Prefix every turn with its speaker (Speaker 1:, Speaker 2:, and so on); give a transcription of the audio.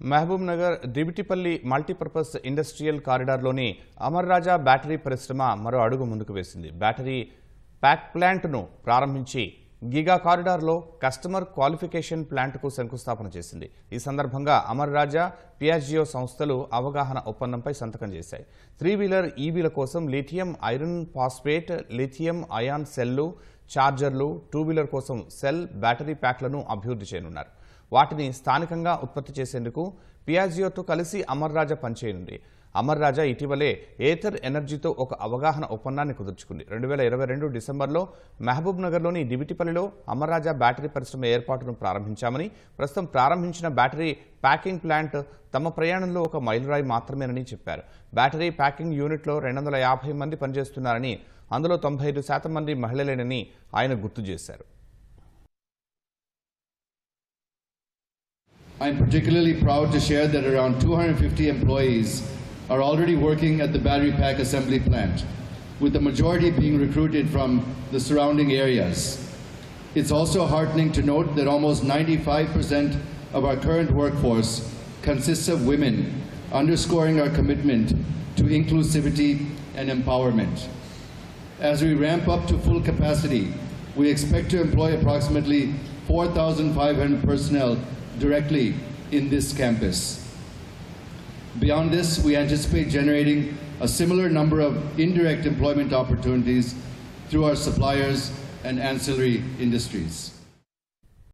Speaker 1: Mahabub Nagar Divitipalli multipurpose industrial కారిడార్లోని Amar Raja battery పరిశ్రమ మరో అడుగు ముందుకు వేసింది. బ్యాటరీ ప్యాక్ ప్లాంట్ను ప్రారంభించి గిగా కారిడార్లో కస్టమర్ క్వాలిఫికేషన్ ప్లాంట్కు శంకుస్థాపన చేసింది. ఈ సందర్భంగా అమర్ రాజా పియాజియో సంస్థలు అవగాహన ఒప్పందంపై సంతకం చేశాయి. త్రీ వీలర్ ఈవీల కోసం lithium iron phosphate lithium ion cell ఛార్జర్లు టూ వీలర్ కోసం సెల్ బ్యాటరీ ప్యాక్లను అభివృద్ధి చేయనున్నారు. వాటిని స్థానికంగా ఉత్పత్తి చేసేందుకు పియాజియోతో కలిసి అమర్ రాజా పనిచేయనుంది. అమర్ రాజా ఇటీవలే ఏథర్ ఎనర్జీతో ఒక అవగాహన ఒప్పందాన్ని కుదుర్చుకుంది. రెండు వేల ఇరవై రెండు డిసెంబర్లో మహబూబ్ నగర్లోని దివిటిపల్లిలో అమర్ రాజా బ్యాటరీ పరిశ్రమ ఏర్పాటును ప్రారంభించామని ప్రస్తుతం ప్రారంభించిన బ్యాటరీ ప్యాకింగ్ ప్లాంట్ తమ ప్రయాణంలో ఒక మైలురాయి మాత్రమేనని చెప్పారు. బ్యాటరీ ప్యాకింగ్ యూనిట్లో రెండు వందల యాభై మంది పనిచేస్తున్నారని అందులో తొంభై ఐదు శాతం మంది మహిళలేనని ఆయన గుర్తు చేశారు.
Speaker 2: I'm particularly proud to share that around 250 employees are already working at the battery pack assembly plant, with the majority being recruited from the surrounding areas. It's also heartening to note that almost 95% of our current workforce consists of women, underscoring our commitment to inclusivity and empowerment. As we ramp up to full capacity, we expect to employ approximately 4,500 personnel directly in this campus. Beyond this, we anticipate generating a similar number of indirect employment opportunities through our suppliers and ancillary industries.